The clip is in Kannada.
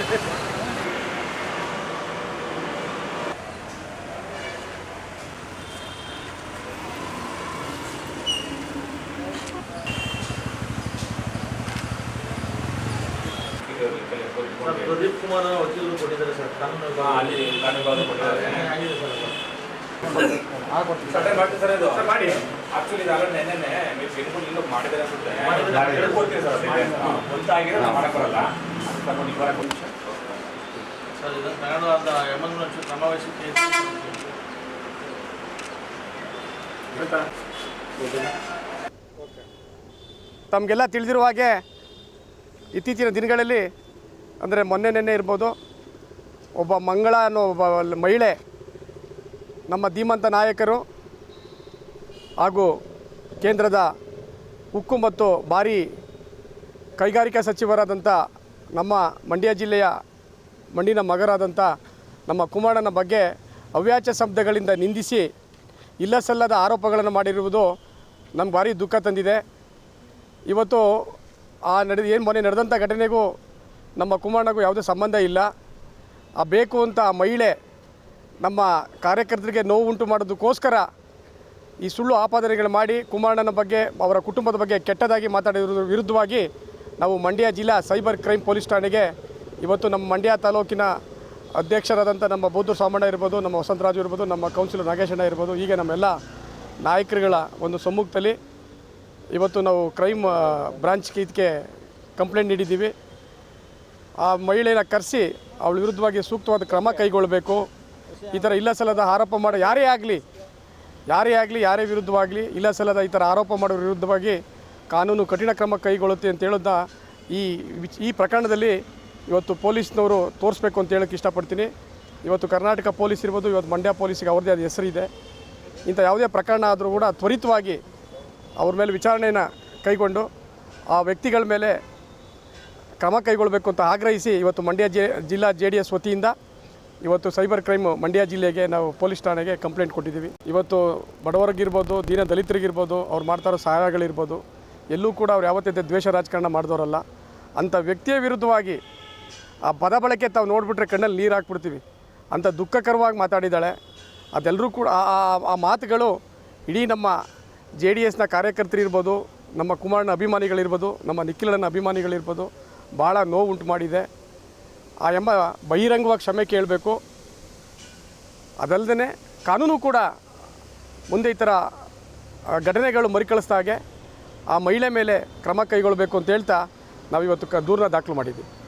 ಸರ್ ಪ್ರದೀಪ್ ಕುಮಾರ್ ವಕೀಲರು ಕೊಟ್ಟಿದ್ದಾರೆ ಸರ್. ಕಾನೂನು ಅಲ್ಲಿ ಕಾನೂನು ಕೊಟ್ಟಿದ್ದಾರೆ. ಸರ್. ಸರ್ ಮಾಡಿ ಸರ್ ಇದು. ಮಾಡಿ. ಆಕ್ಚುಲಿ ಇದಾಗ ನೆನ್ನೆ ನೀವು ಪಿನ್ಕೋಡ್ ಇಲ್ಲೂ ಮಾಡಿದ್ದಾರೆ ಅನ್ಸುತ್ತೆ. ಮಾಡಿದ್ದಾರೆ. ಸರ್ ಅದೇ ಗೊತ್ತಾಗಿರೋ ನಾವು ಮಾಡಕ್ ಬರಲ್ಲ. ತಗೊಂಡು ಇವಾಗ ಸರ್, ಇದನ್ನು ತಗೊಂಡು ಸಮಾವೇಶಕ್ಕೆ ತಮಗೆಲ್ಲ ತಿಳಿದಿರುವ ಹಾಗೆ ಇತ್ತೀಚಿನ ದಿನಗಳಲ್ಲಿ, ಅಂದರೆ ಮೊನ್ನೆ ನೆನ್ನೆ ಇರ್ಬೋದು, ಒಬ್ಬ ಮಂಗಳ ಅನ್ನೋ ಒಬ್ಬ ಮಹಿಳೆ, ನಮ್ಮ ಧೀಮಂತ ನಾಯಕರು ಹಾಗೂ ಕೇಂದ್ರದ ಉಕ್ಕು ಮತ್ತು ಭಾರಿ ಕೈಗಾರಿಕಾ ಸಚಿವರಾದಂಥ ನಮ್ಮ ಮಂಡ್ಯ ಜಿಲ್ಲೆಯ ಮಣ್ಣಿನ ಮಗರಾದಂಥ ನಮ್ಮ ಕುಮಾರನ ಬಗ್ಗೆ ಅವ್ಯಾಚ ಶಬ್ದಗಳಿಂದ ನಿಂದಿಸಿ ಇಲ್ಲ ಸಲ್ಲದ ಆರೋಪಗಳನ್ನು ಮಾಡಿರುವುದು ನಮ್ಗೆ ಭಾರಿ ದುಃಖ ತಂದಿದೆ. ಇವತ್ತು ಆ ನಡೆದ ಏನು ಮೊನ್ನೆ ನಡೆದಂಥ ಘಟನೆಗೂ ನಮ್ಮ ಕುಮಾರನಿಗೂ ಯಾವುದೇ ಸಂಬಂಧ ಇಲ್ಲ. ಆ ಬೇಕು ಅಂತ ಆ ಮಹಿಳೆ ನಮ್ಮ ಕಾರ್ಯಕರ್ತರಿಗೆ ನೋವು ಉಂಟು ಮಾಡೋದಕ್ಕೋಸ್ಕರ ಈ ಸುಳ್ಳು ಆಪಾದನೆಗಳು ಮಾಡಿ ಕುಮಾರಣ್ಣನ ಬಗ್ಗೆ, ಅವರ ಕುಟುಂಬದ ಬಗ್ಗೆ ಕೆಟ್ಟದಾಗಿ ಮಾತಾಡಿರೋದ್ರ ವಿರುದ್ಧವಾಗಿ ನಾವು ಮಂಡ್ಯ ಜಿಲ್ಲಾ ಸೈಬರ್ ಕ್ರೈಮ್ ಪೊಲೀಸ್ ಠಾಣೆಗೆ ಇವತ್ತು ನಮ್ಮ ಮಂಡ್ಯ ತಾಲೂಕಿನ ಅಧ್ಯಕ್ಷರಾದಂಥ ನಮ್ಮ ಬೌದ್ಧ ಸಾಮಣ್ಣ ಇರ್ಬೋದು, ನಮ್ಮ ವಸಂತರಾಜು ಇರ್ಬೋದು, ನಮ್ಮ ಕೌನ್ಸಿಲರ್ ನಾಗೇಶಣ್ಣ ಇರ್ಬೋದು, ಹೀಗೆ ನಮ್ಮೆಲ್ಲ ನಾಯಕರುಗಳ ಒಂದು ಸಮ್ಮುಖದಲ್ಲಿ ಇವತ್ತು ನಾವು ಕ್ರೈಮ್ ಬ್ರಾಂಚ್ಗೆ ಇದಕ್ಕೆ ಕಂಪ್ಲೇಂಟ್ ನೀಡಿದ್ದೀವಿ. ಆ ಮಹಿಳೆಯನ್ನು ಕರೆಸಿ ಅವಳ ವಿರುದ್ಧವಾಗಿ ಸೂಕ್ತವಾದ ಕ್ರಮ ಕೈಗೊಳ್ಳಬೇಕು. ಈ ಥರ ಇಲ್ಲ ಸಲ್ಲದ ಆರೋಪ ಮಾಡೋ, ಯಾರೇ ಆಗಲಿ ಯಾರೇ ಆಗಲಿ, ಯಾರೇ ವಿರುದ್ಧವಾಗಲಿ, ಇಲ್ಲ ಸಲ್ಲದ ಈ ಥರ ಆರೋಪ ಮಾಡೋ ವಿರುದ್ಧವಾಗಿ ಕಾನೂನು ಕಠಿಣ ಕ್ರಮ ಕೈಗೊಳ್ಳುತ್ತೆ ಅಂತ ಹೇಳೋದನ್ನ ಈ ಈ ಪ್ರಕರಣದಲ್ಲಿ ಇವತ್ತು ಪೊಲೀಸ್ನವರು ತೋರಿಸ್ಬೇಕು ಅಂತ ಹೇಳೋಕ್ಕೆ ಇಷ್ಟಪಡ್ತೀನಿ. ಇವತ್ತು ಕರ್ನಾಟಕ ಪೊಲೀಸ್ ಇರ್ಬೋದು, ಇವತ್ತು ಮಂಡ್ಯ ಪೊಲೀಸಿಗೆ ಅವ್ರದ್ದೇ ಆದ ಹೆಸರಿದೆ ಇಂಥ ಯಾವುದೇ ಪ್ರಕರಣ ಆದರೂ ಕೂಡ ತ್ವರಿತವಾಗಿ ಅವ್ರ ಮೇಲೆ ವಿಚಾರಣೆಯನ್ನು ಕೈಗೊಂಡು ಆ ವ್ಯಕ್ತಿಗಳ ಮೇಲೆ ಕ್ರಮ ಕೈಗೊಳ್ಳಬೇಕು ಅಂತ ಆಗ್ರಹಿಸಿ ಇವತ್ತು ಮಂಡ್ಯ ಜೆ, ಜಿಲ್ಲಾ ಜೆ ಡಿ ಎಸ್ ವತಿಯಿಂದ ಇವತ್ತು ಸೈಬರ್ ಕ್ರೈಮ್ ಮಂಡ್ಯ ಜಿಲ್ಲೆಗೆ ನಾವು ಪೊಲೀಸ್ ಠಾಣೆಗೆ ಕಂಪ್ಲೇಂಟ್ ಕೊಟ್ಟಿದ್ದೀವಿ. ಇವತ್ತು ಬಡವರಿಗಿರ್ಬೋದು, ದೀನ ದಲಿತರಿಗಿರ್ಬೋದು, ಅವ್ರು ಮಾಡ್ತಾ ಇರೋ ಸಹಾಯಗಳಿರ್ಬೋದು, ಎಲ್ಲೂ ಕೂಡ ಅವ್ರು ಯಾವತ್ತೈತೆ ದ್ವೇಷ ರಾಜಕಾರಣ ಮಾಡಿದವರಲ್ಲ, ಅಂಥ ವ್ಯಕ್ತಿಯ ವಿರುದ್ಧವಾಗಿ ಆ ಪದ ಬಳಕೆ ತಾವು ನೋಡಿಬಿಟ್ರೆ ಕಣ್ಣಲ್ಲಿ ನೀರು ಹಾಕ್ಬಿಡ್ತೀವಿ. ಅಂತ ದುಃಖಕರವಾಗಿ ಮಾತಾಡಿದ್ದಾಳೆ. ಅದೆಲ್ಲರೂ ಕೂಡ ಆ- ಮಾತುಗಳು ಇಡೀ ನಮ್ಮ ಜೆ ಡಿ ಎಸ್ನ ಕಾರ್ಯಕರ್ತರಿರ್ಬೋದು ನಮ್ಮ ಕುಮಾರನ ಅಭಿಮಾನಿಗಳಿರ್ಬೋದು, ನಮ್ಮ ನಿಖಿಲನ ಅಭಿಮಾನಿಗಳಿರ್ಬೋದು ಭಾಳ ನೋವು ಉಂಟು ಮಾಡಿದೆ. ಆ ಎಂಬ ಬಹಿರಂಗವಾಗಿ ಕ್ಷಮೆ ಕೇಳಬೇಕು. ಅದಲ್ಲದೆ ಕಾನೂನು ಕೂಡ ಮುಂದೆ ಈ ಥರ ಘಟನೆಗಳು ಮರುಕಳಿಸ್ದ ಹಾಗೆ ಆ ಮಹಿಳೆ ಮೇಲೆ ಕ್ರಮ ಕೈಗೊಳ್ಳಬೇಕು ಅಂತ ಹೇಳ್ತಾ ನಾವಿವತ್ತು ಕ, ದೂರನ್ನ ದಾಖಲು ಮಾಡಿದ್ದೀವಿ.